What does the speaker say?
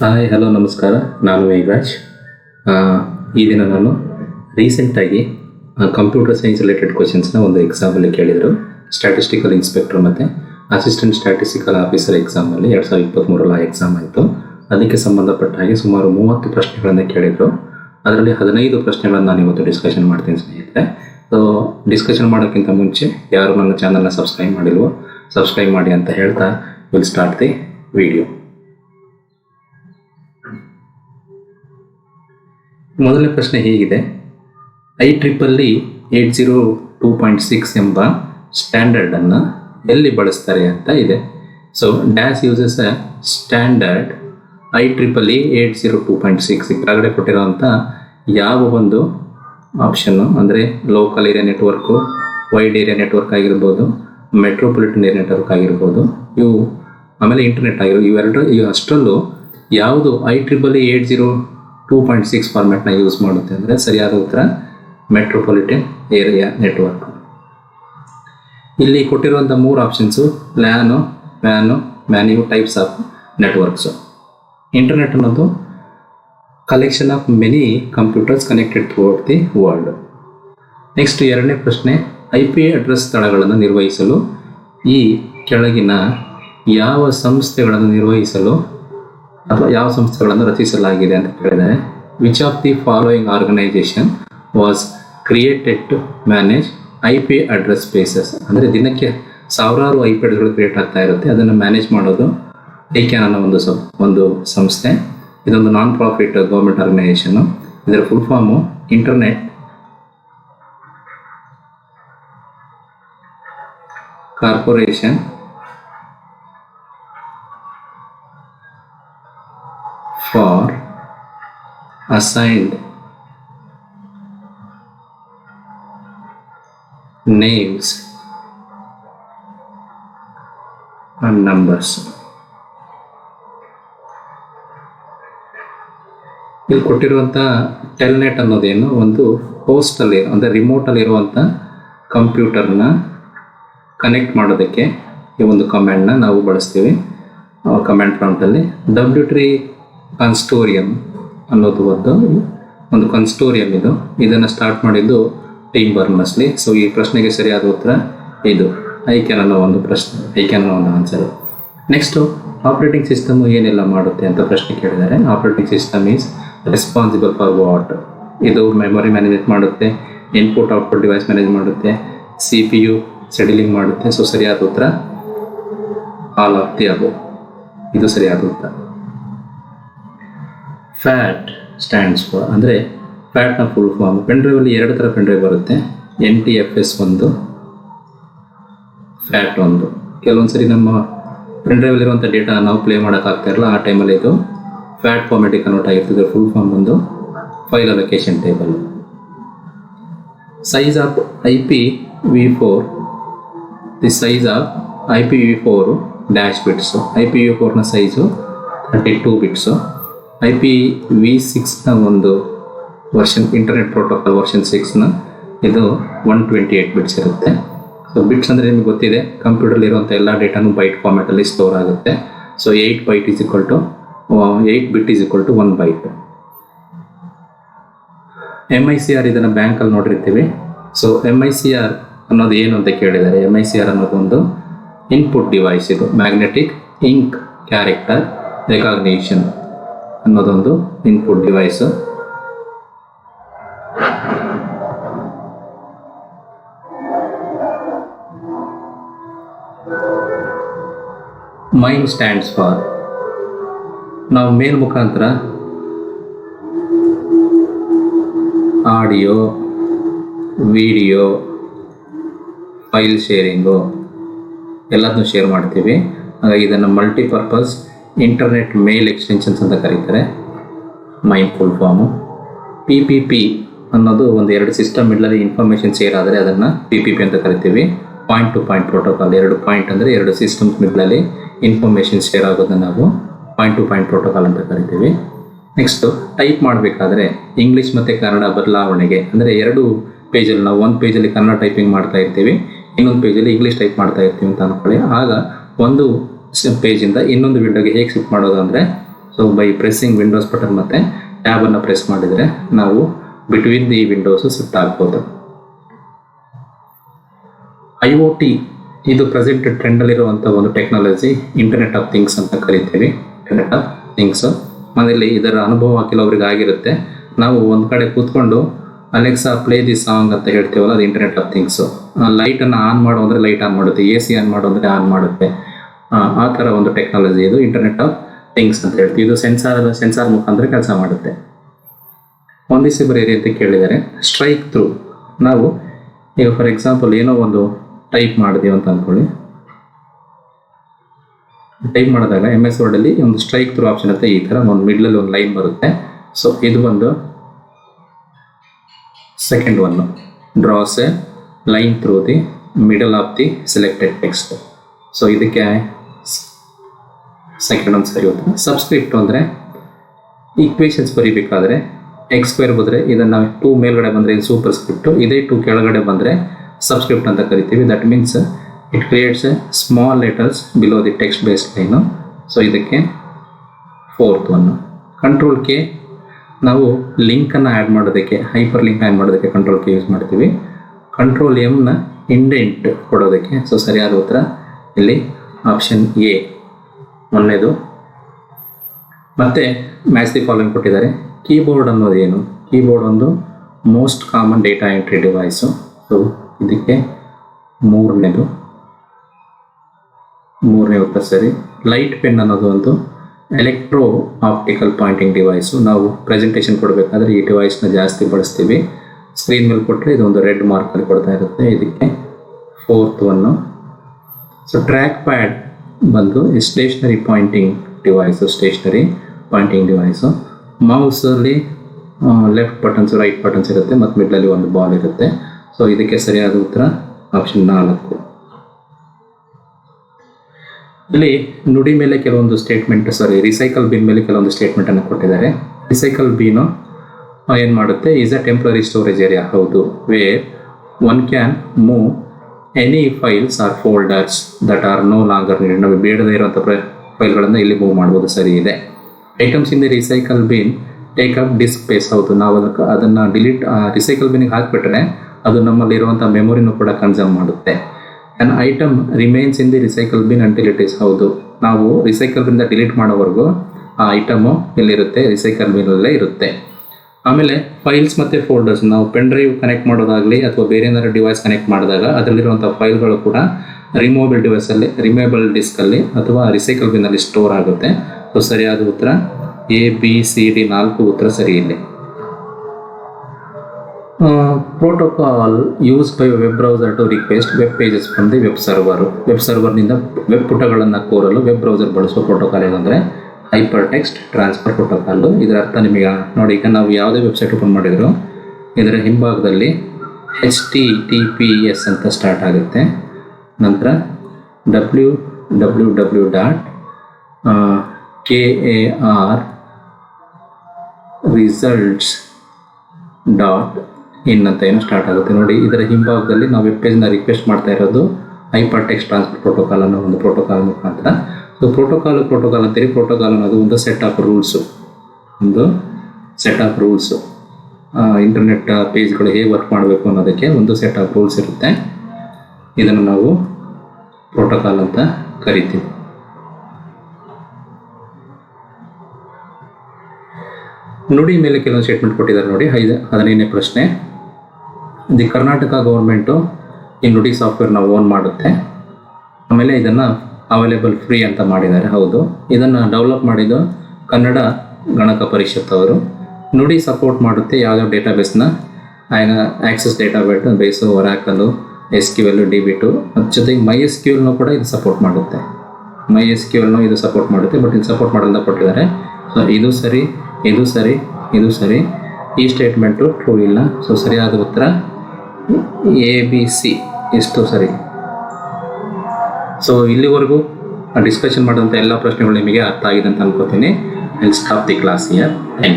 Hi hello ನಮಸ್ಕಾರ. ನಾನು ಮೇಘರಾಜ್. ಈ ದಿನ ನಾನು ರೀಸೆಂಟಾಗಿ ಕಂಪ್ಯೂಟರ್ ಸೈನ್ಸ್ ರಿಲೇಟೆಡ್ ಕ್ವಶನ್ಸ್ನ ಒಂದು ಎಕ್ಸಾಮಲ್ಲಿ ಕೇಳಿದರು. ಸ್ಟ್ಯಾಟಿಸ್ಟಿಕಲ್ ಇನ್ಸ್ಪೆಕ್ಟರ್ ಮತ್ತು ಅಸಿಸ್ಟೆಂಟ್ ಸ್ಟ್ಯಾಟಿಸ್ಟಿಕಲ್ ಆಫೀಸರ್ ಎಕ್ಸಾಮಲ್ಲಿ ಎರಡು ಸಾವಿರದ ಇಪ್ಪತ್ತ್ಮೂರರಲ್ಲಿ ಎಕ್ಸಾಮ್ ಆಯಿತು. ಅದಕ್ಕೆ ಸಂಬಂಧಪಟ್ಟ ಹಾಗೆ ಸುಮಾರು ಮೂವತ್ತು ಪ್ರಶ್ನೆಗಳನ್ನು ಕೇಳಿದರು. ಅದರಲ್ಲಿ ಹದಿನೈದು ಪ್ರಶ್ನೆಗಳನ್ನು ನಾನು ಇವತ್ತು ಡಿಸ್ಕಷನ್ ಮಾಡ್ತೀನಿ ಸ್ನೇಹಿತರೆ. ಸೊ ಡಿಸ್ಕಷನ್ ಮಾಡೋಕ್ಕಿಂತ ಮುಂಚೆ ಯಾರು ನನ್ನ ಚಾನಲ್ನ ಸಬ್ಸ್ಕ್ರೈಬ್ ಮಾಡಿಲ್ವೋ ಸಬ್ಸ್ಕ್ರೈಬ್ ಮಾಡಿ ಅಂತ ಹೇಳ್ತಾ ವಿಲ್ ಸ್ಟಾರ್ಟ್ ದಿ ವಿಡಿಯೋ ಮೊದಲನೇ ಪ್ರಶ್ನೆ ಹೀಗಿದೆ. I triple E eight zero two point six ಎಂಬ ಸ್ಟ್ಯಾಂಡರ್ಡನ್ನು ಎಲ್ಲಿ ಬಳಸ್ತಾರೆ ಅಂತ ಇದೆ. So dash uses a standard I triple E eight zero two point six ಕೆಳಗಡೆ ಕೊಟ್ಟಿರೋವಂಥ ಯಾವ ಒಂದು ಆಪ್ಷನ್ನು ಅಂದರೆ local area network wide area network ಆಗಿರ್ಬೋದು ಮೆಟ್ರೋಪಾಲಿಟನ್ ಏರಿಯಾ ನೆಟ್ವರ್ಕ್ ಆಗಿರ್ಬೋದು, ಇವು ಆಮೇಲೆ ಇಂಟರ್ನೆಟ್ ಆಗಿರೋ ಇವೆರಡು, ಇವು ಅಷ್ಟರಲ್ಲೂ ಯಾವುದು I triple eight zero two point six ಫಾರ್ಮ್ಯಾಟ್ನ use ಮಾಡುತ್ತೆ ಅಂದರೆ ಸರಿಯಾದ ಉತ್ತರ ಮೆಟ್ರೋಪಾಲಿಟನ್ ಏರಿಯಾ ನೆಟ್ವರ್ಕ್ ಇಲ್ಲಿ ಕೊಟ್ಟಿರುವಂಥ ಮೂರು options plan MAN many types of networks internet ಅನ್ನೋದು collection of many computers connected throughout the world next ಎರಡನೇ ಪ್ರಶ್ನೆ ಐ ಪಿ ಅಡ್ರೆಸ್ ಸ್ಥಳಗಳನ್ನು ನಿರ್ವಹಿಸಲು ಈ ಕೆಳಗಿನ ಯಾವ ಸಂಸ್ಥೆಗಳನ್ನು ನಿರ್ವಹಿಸಲು ಅಥವಾ ಯಾವ ಸಂಸ್ಥೆಗಳನ್ನು ರಚಿಸಲಾಗಿದೆ ಅಂತ ಕೇಳಿದರೆ which of the following organization was created to manage I P address spaces ಅಂದರೆ ದಿನಕ್ಕೆ ಸಾವಿರಾರು ಐ ಪಿ ಅಡ್ರೆಸ್ಗಳು ಕ್ರಿಯೇಟ್ ಆಗ್ತಾ ಇರುತ್ತೆ. ಅದನ್ನು ಮ್ಯಾನೇಜ್ ಮಾಡೋದು ಐಕ್ಯಾನ್ ಅನ್ನೋ ಒಂದು ಸ, ಒಂದು ಸಂಸ್ಥೆ. ಇದೊಂದು ನಾನ್ ಪ್ರಾಫಿಟ್ ಗೌರ್ಮೆಂಟ್ ಆರ್ಗನೈಸೇಷನ್ ಇದರ full form internet corporation for assigned names and numbers. ಇಲ್ಲಿ ಕೊಟ್ಟಿರುವಂಥ ಟೆಲ್ನೆಟ್ ಅನ್ನೋದೇನು? ಒಂದು ಹೋಸ್ಟಲ್ಲಿ ಅಂದರೆ ರಿಮೋಟಲ್ಲಿ ಇರುವಂಥ ಕಂಪ್ಯೂಟರ್ನ ಕನೆಕ್ಟ್ ಮಾಡೋದಕ್ಕೆ ಈ ಒಂದು ಕಮ್ಯಾಂಡ್ನ ನಾವು ಬಳಸ್ತೀವಿ. ಕಮ್ಯಾಂಡ್ ಪ್ರಾಂಪ್ಟಲ್ಲಿ ಡಬ್ಲ್ಯೂ ಟ್ರೀ ಕನ್ಸ್ಟೋರಿಯಂ ಅನ್ನೋದು ಒಂದು ಒಂದು ಕನ್ಸ್ಟೋರಿಯಂ ಇದು. ಇದನ್ನು ಸ್ಟಾರ್ಟ್ ಮಾಡಿದ್ದು ಟೀಮ್ ಬರ್ನಸ್ಲಿ ಸೊ ಈ ಪ್ರಶ್ನೆಗೆ ಸರಿಯಾದ ಉತ್ತರ ಇದು. ಐಕ್ಯಾನ್ ಅನ್ನೋ ಒಂದು ಪ್ರಶ್ನೆ ಐಕ್ಯಾನ್ ಅನ್ನೋ ಒಂದು ಆನ್ಸರ್ ನೆಕ್ಸ್ಟು ಆಪ್ರೇಟಿಂಗ್ ಸಿಸ್ಟಮ್ ಏನೆಲ್ಲ ಮಾಡುತ್ತೆ ಅಂತ ಪ್ರಶ್ನೆ ಕೇಳಿದ್ದಾರೆ. Operating system is responsible for what ಇದು ಮೆಮೊರಿ ಮ್ಯಾನೇಜ್ ಮಾಡುತ್ತೆ ಇನ್ಪುಟ್ ಔಟ್ಪುಟ್ ಡಿವೈಸ್ ಮ್ಯಾನೇಜ್ ಮಾಡುತ್ತೆ ಸಿ ಪಿ ಯು ಶೆಡ್ಯೂಲಿಂಗ್ ಮಾಡುತ್ತೆ. ಸೊ ಸರಿಯಾದ ಉತ್ತರ ಆಲ್ ಆಫ್ ದಿ ಅಬೋ ಇದು ಸರಿಯಾದ ಉತ್ತರ. ಫ್ಯಾಟ್ ಸ್ಟ್ಯಾಂಡ್ಸ್ ಫಾರ್ ಅಂದರೆ ಫ್ಯಾಟ್ನ ಫುಲ್ ಫಾರ್ಮ್ ಪೆನ್ ಡ್ರೈವಲ್ಲಿ ಎರಡು ಥರ ಪೆನ್ ಡ್ರೈವ್ ಬರುತ್ತೆ. ಎನ್ ಟಿ ಎಫ್ ಎಸ್ ಒಂದು ಫ್ಯಾಟ್ ಒಂದು. ಕೆಲವೊಂದು ಸರಿ ನಮ್ಮ ಪೆನ್ ಡ್ರೈವಲ್ಲಿರುವಂಥ ಡೇಟಾ ನಾವು ಪ್ಲೇ ಮಾಡೋಕ್ಕಾಗ್ತಾ ಇರಲ್ಲ, ಆ ಟೈಮಲ್ಲಿ ಇದು ಫ್ಯಾಟ್ ಫಾರ್ಮೆಟಿಗೆ ಕನ್ವರ್ಟ್ ಆಗಿರ್ತದೆ. ಫುಲ್ ಫಾರ್ಮ್ ಒಂದು file allocation table size of I P V four the size of I P V four dash bits I P V ಫೋರ್ನ size thirty two bits I P V ಸಿಕ್ಸ್ನ ಒಂದು version internet protocol version ಸಿಕ್ಸ್ನ ಇದು one twenty eight bits ಇರುತ್ತೆ. So bits ಅಂದರೆ ನಿಮಗೆ ಗೊತ್ತಿದೆ ಕಂಪ್ಯೂಟರ್ಲಿರುವಂಥ ಎಲ್ಲ ಡೇಟಾನು ಬೈಟ್ ಫಾರ್ಮ್ಯಾಟಲ್ಲಿ ಸ್ಟೋರ್ ಆಗುತ್ತೆ. So eight byte is equal to eight bit is equal to one byte M I C R ಇದನ್ನು ಬ್ಯಾಂಕಲ್ಲಿ ನೋಡಿರ್ತೀವಿ. So M I C R ಅನ್ನೋದು ಏನು ಅಂತ ಕೇಳಿದ್ದಾರೆ? ಎಂ ಐ ಸಿ ಆರ್ ಅನ್ನೋದೊಂದು ಇನ್ಪುಟ್ ಡಿವೈಸ್ ಇದು ಮ್ಯಾಗ್ನೆಟಿಕ್ ಇಂಕ್ ಕ್ಯಾರೆಕ್ಟರ್ ರೆಕಾಗ್ನೇಷನ್ ಅನ್ನೋದೊಂದು input device MIME stands for ನಾವು ಮೇಲ್ ಮುಖಾಂತರ ಆಡಿಯೋ ವಿಡಿಯೋ ಫೈಲ್ ಶೇರಿಂಗು ಎಲ್ಲದನ್ನು ಶೇರ್ ಮಾಡ್ತೀವಿ. ಹಾಗಾಗಿ ಇದನ್ನು ಮಲ್ಟಿಪರ್ಪಸ್ ಇಂಟರ್ನೆಟ್ ಮೇಲ್ ಎಕ್ಸ್ಟೆನ್ಷನ್ಸ್ ಅಂತ ಕರೀತಾರೆ. My full form. P P P ಅನ್ನೋದು ಒಂದು ಎರಡು ಸಿಸ್ಟಮ್ ಮಿಡ್ಲಲ್ಲಿ ಇನ್ಫಾರ್ಮೇಷನ್ ಶೇರ್ ಆದರೆ ಅದನ್ನು ಪಿ ಪಿ ಪಿ ಅಂತ ಕರಿತೀವಿ. ಪಾಯಿಂಟ್ ಟು ಪಾಯಿಂಟ್ ಪ್ರೋಟೋಕಾಲ್ ಎರಡು ಪಾಯಿಂಟ್ ಅಂದರೆ ಎರಡು ಸಿಸ್ಟಮ್ಸ್ ಮಿಡ್ಲಲ್ಲಿ ಇನ್ಫಾರ್ಮೇಷನ್ ಶೇರ್ ಆಗೋದನ್ನು ನಾವು ಪಾಯಿಂಟ್ ಟು ಪಾಯಿಂಟ್ ಪ್ರೋಟೋಕಾಲ್ ಅಂತ ಕರಿತೀವಿ. ನೆಕ್ಸ್ಟು ಟೈಪ್ ಮಾಡಬೇಕಾದ್ರೆ ಇಂಗ್ಲೀಷ್ ಮತ್ತು ಕನ್ನಡ ಬದಲಾವಣೆಗೆ ಅಂದರೆ ಎರಡು ಪೇಜಲ್ಲಿ ನಾವು ಒಂದು ಪೇಜಲ್ಲಿ ಕನ್ನಡ ಟೈಪಿಂಗ್ ಮಾಡ್ತಾ ಇರ್ತೀವಿ, ಇನ್ನೊಂದು ಪೇಜಲ್ಲಿ ಇಂಗ್ಲೀಷ್ ಟೈಪ್ ಮಾಡ್ತಾ ಇರ್ತೀವಿ ಅಂತ ಅಂದ್ಕೊಳ್ಳಿ ಆಗ ಒಂದು ಪೇಜಿಂದ ಇನ್ನೊಂದು ವಿಂಡೋಗೆ ಹೇಗೆ ಶಿಫ್ಟ್ ಮಾಡೋದು ಅಂದರೆ so by pressing windows button ಮತ್ತು ಟ್ಯಾಬನ್ನು ಪ್ರೆಸ್ ಮಾಡಿದರೆ ನಾವು ಬಿಟ್ವೀನ್ ದಿ ವಿಂಡೋಸು ಶಿಫ್ಟ್ ಆಗ್ಬೋದು. ಐ ಒ ಟಿ ಇದು ಪ್ರೆಸೆಂಟ್ ಟ್ರೆಂಡಲ್ಲಿರುವಂಥ ಒಂದು ಟೆಕ್ನಾಲಜಿ ಇಂಟರ್ನೆಟ್ ಆಫ್ ಥಿಂಗ್ಸ್ ಅಂತ ಕರಿತೀವಿ. ಇಂಟರ್ನೆಟ್ ಆಫ್ ಥಿಂಗ್ಸ್ ಮನೆಯಲ್ಲಿ ಇದರ ಅನುಭವ ಕೆಲವರಿಗೆ ಆಗಿರುತ್ತೆ. ನಾವು ಒಂದು ಕಡೆ ಕೂತ್ಕೊಂಡು ಅಲೆಕ್ಸಾ ಪ್ಲೇ ದಿ ಸಾಂಗ್ ಅಂತ ಹೇಳ್ತೀವಲ್ಲ, ಅದು ಇಂಟರ್ನೆಟ್ ಆಫ್ ಥಿಂಗ್ಸು ಲೈಟನ್ನು ಆನ್ ಮಾಡು ಅಂದರೆ ಲೈಟ್ ಆನ್ ಮಾಡುತ್ತೆ ಎ ಸಿ ಆನ್ ಮಾಡು ಅಂದರೆ ಆನ್ ಮಾಡುತ್ತೆ. ಆ, ಥರ ಒಂದು ಟೆಕ್ನಾಲಜಿ ಇದು ಇಂಟರ್ನೆಟ್ ಆಫ್ ಥಿಂಗ್ಸ್ ಅಂತ ಹೇಳ್ತೀವಿ. ಇದು ಸೆನ್ಸಾರ್ ಸೆನ್ಸಾರ್ ಮುಖಾಂತರ ಕೆಲಸ ಮಾಡುತ್ತೆ. ಒಂದಿಸಿ ಬರೀರಿ ಅಂತ ಕೇಳಿದರೆ ಸ್ಟ್ರೈಕ್ ಥ್ರೂ ನಾವು ಈಗ ಫಾರ್ ಎಕ್ಸಾಂಪಲ್ ಏನೋ ಒಂದು ಟೈಪ್ ಮಾಡಿದೀವಿ ಅಂತ ಅಂದ್ಕೊಳ್ಳಿ ಟೈಪ್ ಮಾಡಿದಾಗ ಎಂ ಎಸ್ ವರ್ಡಲ್ಲಿ ಒಂದು ಸ್ಟ್ರೈಕ್ ಥ್ರೂ ಆಪ್ಷನ್ ಅಂತ ಈ ಥರ ಒಂದು ಮಿಡ್ಲಲ್ಲಿ ಒಂದು ಲೈನ್ ಬರುತ್ತೆ. ಸೊ ಇದು ಒಂದು second one draws a line through the middle of the selected text so ಇದಕ್ಕೆ ಸೆಕೆಂಡ್ ಒಂದು ಸರಿ ಹೋಗ್ತದೆ. ಸಬ್ಸ್ಕ್ರಿಪ್ಟ್ ಅಂದರೆ ಈಕ್ವೇಷನ್ಸ್ ಬರೀಬೇಕಾದ್ರೆ ಎಕ್ಸ್ ಸ್ಕ್ವೇರ್ ಬಂದರೆ ಇದನ್ನು ಟೂ ಮೇಲ್ಗಡೆ ಬಂದರೆ ಇದು ಸೂಪರ್ ಸ್ಕ್ರಿಪ್ಟು ಇದೇ ಟೂ ಕೆಳಗಡೆ ಬಂದರೆ ಸಬ್ಸ್ಕ್ರಿಪ್ಟ್ ಅಂತ ಕರಿತೀವಿ. That means it creates a small letters below the text base line so ಇದಕ್ಕೆ ಫೋರ್ತ್ ಒನ್ನು ಕಂಟ್ರೋಲ್ ಕೆ ನಾವು ಲಿಂಕನ್ನು ಆ್ಯಡ್ ಮಾಡೋದಕ್ಕೆ ಹೈಪರ್ ಲಿಂಕ್ ಆ್ಯಡ್ ಮಾಡೋದಕ್ಕೆ ಕಂಟ್ರೋಲ್ ಕೆ ಯೂಸ್ ಮಾಡ್ತೀವಿ. ಕಂಟ್ರೋಲ್ ಎಮ್ನ ಇಂಡೆಂಟ್ ಕೊಡೋದಕ್ಕೆ. ಸೊ ಸರಿಯಾದ ಉತ್ತರ ಇಲ್ಲಿ ಆಪ್ಷನ್ ಎ ಮೊನ್ನೆದು. ಮತ್ತೆ ಮ್ಯಾಚ್ ದಿ ಫಾಲೋಯಿಂಗ್ ಕೊಟ್ಟಿದ್ದಾರೆ. ಕೀಬೋರ್ಡ್ ಅನ್ನೋದು ಏನು? ಕೀಬೋರ್ಡ್ ಒಂದು most common data entry device so ಇದಕ್ಕೆ ಮೂರನೇದು. ಮೂರನೇ ಉತ್ತರ ಸರಿ. ಲೈಟ್ ಪೆನ್ ಅನ್ನೋದು ಒಂದು ಎಲೆಕ್ಟ್ರೋ ಆಪ್ಟಿಕಲ್ ಪಾಯಿಂಟಿಂಗ್ ಡಿವೈಸು ನಾವು ಪ್ರೆಸೆಂಟೇಷನ್ ಕೊಡಬೇಕಾದ್ರೆ ಈ ಡಿವೈಸ್ನ ಜಾಸ್ತಿ ಬಳಸ್ತೀವಿ. ಸ್ಕ್ರೀನ್ ಮೇಲೆ ಕೊಟ್ಟರೆ ಇದೊಂದು ರೆಡ್ ಮಾರ್ಕಲ್ಲಿ ಕೊಡ್ತಾ ಇರುತ್ತೆ. ಇದಕ್ಕೆ fourth one so track pad ಬಂದು stationary pointing device stationary pointing device ಮೌಸಲ್ಲಿ left buttons right buttons ಇರುತ್ತೆ ಮತ್ತು ಮಿಡ್ಲಲ್ಲಿ ಒಂದು ಬಾಲ್ ಇರುತ್ತೆ. ಸೊ ಇದಕ್ಕೆ ಸರಿಯಾದ ಉತ್ತರ ಆಪ್ಷನ್ ನಾಲ್ಕು. ಇಲ್ಲಿ ನುಡಿ ಮೇಲೆ ಕೆಲವೊಂದು ಸ್ಟೇಟ್ಮೆಂಟ್ ಸಾರಿ ರಿಸೈಕಲ್ ಬಿನ್ ಮೇಲೆ ಕೆಲವೊಂದು ಸ್ಟೇಟ್ಮೆಂಟನ್ನು ಕೊಟ್ಟಿದ್ದಾರೆ. ರಿಸೈಕಲ್ ಬೀನು ಏನು ಮಾಡುತ್ತೆ? Is a temporary storage area ಹೌದು. Where one can move any files or folders that are no longer need ನಮಗೆ ಬೇಡದೇ ಇರುವಂಥ ಫೈಲ್ಗಳನ್ನು ಇಲ್ಲಿ ಮೂವ್ ಮಾಡ್ಬೋದು, ಸರಿ, ಇದೆ. Items in the recycle bin take up disk space ಹೌದು. ನಾವು ಅದಕ್ಕೆ ಅದನ್ನು ಡಿಲೀಟ್ ರಿಸೈಕಲ್ ಬಿನ್ಗೆ ಹಾಕಿಬಿಟ್ರೆ ಅದು ನಮ್ಮಲ್ಲಿರುವಂಥ ಮೆಮೊರಿನೂ ಕೂಡ ಕನ್ಸರ್ವ್ ಮಾಡುತ್ತೆ. And item remains in the recycle bin until it is ಹೌದು. ನಾವು ರಿಸೈಕಲ್ ಬಿಂದ ಡಿಲೀಟ್ ಮಾಡೋವರೆಗೂ ಆ ಐಟಮು ಎಲ್ಲಿರುತ್ತೆ ರಿಸೈಕಲ್ ಬಿನ್ನಲ್ಲೇ ಇರುತ್ತೆ. ಆಮೇಲೆ ಫೈಲ್ಸ್ ಮತ್ತು ಫೋಲ್ಡರ್ಸ್ ನಾವು ಪೆನ್ ಡ್ರೈವ್ ಕನೆಕ್ಟ್ ಮಾಡೋದಾಗಲಿ ಅಥವಾ ಬೇರೆ ಏನಾದ್ರು ಡಿವೈಸ್ ಕನೆಕ್ಟ್ ಮಾಡಿದಾಗ ಅದರಲ್ಲಿರುವಂಥ ಫೈಲ್ಗಳು ಕೂಡ ರಿಮೂವಬಲ್ ಡಿವೈಸಲ್ಲಿ ರಿಮೂವಬಲ್ ಡಿಸ್ಕಲ್ಲಿ ಅಥವಾ ರಿಸೈಕಲ್ ಬಿನ್ನಲ್ಲಿ ಸ್ಟೋರ್ ಆಗುತ್ತೆ. ಸೊ ಸರಿಯಾದ ಉತ್ತರ? ಎ ಬಿ ಸಿ ಡಿ ನಾಲ್ಕು ಉತ್ತರ ಸರಿ ಇಲ್ಲಿ protocol used by web browser to request web pages ಬಂದು ವೆಬ್ ಸರ್ವರ್ ವೆಬ್ ಸರ್ವರ್ನಿಂದ ವೆಬ್ ಪುಟಗಳನ್ನು ಕೋರಲು ವೆಬ್ ಬ್ರೌಸರ್ ಬಳಸುವ ಪ್ರೋಟೋಕಾಲ್ ಏನಂದರೆ ಹೈಪರ್ ಟೆಕ್ಸ್ಟ್ ಟ್ರಾನ್ಸ್ಫರ್ ಪ್ರೋಟೋಕಾಲು ಇದರ ಅರ್ಥ ನಿಮಗೆ ನೋಡಿ, ಈಗ ನಾವು ಯಾವುದೇ ವೆಬ್ಸೈಟ್ ಓಪನ್ ಮಾಡಿದ್ರು, ಇದರ ಹಿಂಭಾಗದಲ್ಲಿ H T T P S ಅಂತ ಸ್ಟಾರ್ಟ್ ಆಗುತ್ತೆ. ನಂತರ W W W dot K A R results dot in ಅಂತ ಏನೋ ಸ್ಟಾರ್ಟ್ ಆಗುತ್ತೆ. ನೋಡಿ, ಇದರ ಹಿಂಭಾಗದಲ್ಲಿ ನಾವು ವೆಬ್ ಪೇಜ್ನ ರಿಕ್ವೆಸ್ಟ್ ಮಾಡ್ತಾ ಇರೋದು ಹೈಪರ್ ಟೆಕ್ಸ್ಟ್ ಟ್ರಾನ್ಸ್ಫರ್ ಪ್ರೋಟೋಕಾಲ್ ಅನ್ನೋ ಒಂದು ಪ್ರೋಟೋಕಾಲ್ ಮುಖಾಂತರ. ಸೊ ಪ್ರೋಟೋಕಾಲ್ ಪ್ರೋಟೋಕಾಲ್ ಅಂತೇಳಿ ಪ್ರೋಟೋಕಾಲ್ ಅನ್ನೋದು ಒಂದು ಸೆಟ್ ಆಫ್ ರೂಲ್ಸು ಒಂದು ಸೆಟ್ ಆಫ್ ರೂಲ್ಸು ಇಂಟರ್ನೆಟ್ ಪೇಜ್ಗಳು ಹೇಗೆ ವರ್ಕ್ ಮಾಡಬೇಕು ಅನ್ನೋದಕ್ಕೆ ಒಂದು ಸೆಟ್ ಆಫ್ ರೂಲ್ಸ್ ಇರುತ್ತೆ. ಇದನ್ನು ನಾವು ಪ್ರೋಟೋಕಾಲ್ ಅಂತ ಕರಿತೀವಿ. ನುಡಿ ಮೇಲೆ ಕೆಲವೊಂದು ಸ್ಟೇಟ್ಮೆಂಟ್ ಕೊಟ್ಟಿದ್ದಾರೆ ನೋಡಿ. ಐದು, ಹದಿನೈದನೇ ಪ್ರಶ್ನೆ. ದಿ ಕರ್ನಾಟಕ ಗೌರ್ಮೆಂಟು ಈ ನುಡಿ ಸಾಫ್ಟ್ವೇರ್ನ ಓನ್ ಮಾಡುತ್ತೆ. ಆಮೇಲೆ ಇದನ್ನು ಅವೈಲೇಬಲ್ ಫ್ರೀ ಅಂತ ಮಾಡಿದ್ದಾರೆ, ಹೌದು. ಇದನ್ನು ಡೆವಲಪ್ ಮಾಡಿದ್ದು ಕನ್ನಡ ಗಣಕ ಪರಿಷತ್ ಅವರು. ನುಡಿ ಸಪೋರ್ಟ್ ಮಾಡುತ್ತೆ ಯಾವುದೋ ಡೇಟಾಬೇಸ್ನ access database base Oracle S Q L D B two ಅದ್ರ ಜೊತೆಗೆ ಮೈ ಎಸ್ ಕ್ಯೂ ಎಲ್ನು ಕೂಡ ಇದು ಸಪೋರ್ಟ್ ಮಾಡುತ್ತೆ. ಮೈ ಎಸ್ ಕ್ಯೂ ಎಲ್ನು ಇದು ಸಪೋರ್ಟ್ ಮಾಡುತ್ತೆ ಬಟ್ ಇದು ಸಪೋರ್ಟ್ ಮಾಡಲ್ಲ ಕೊಟ್ಟಿದ್ದಾರೆ. ಸೊ ಇದು ಸರಿ ಇದು ಸರಿ ಇದು ಸರಿ. ಈ ಸ್ಟೇಟ್ಮೆಂಟು ಟ್ರೂ ಇಲ್ಲ. ಸೊ ಸರಿಯಾದ ಉತ್ತರ ಎ ಬಿ ಸಿ ಇಷ್ಟು ಸರಿ. ಸೊ ಇಲ್ಲಿವರೆಗೂ ಡಿಸ್ಕಷನ್ ಮಾಡಿದಂಥ ಎಲ್ಲ ಪ್ರಶ್ನೆಗಳು ನಿಮಗೆ ಅರ್ಥ ಆಗಿದೆ ಅಂತ ಅನ್ಕೋತೀನಿ. I stop the class here thank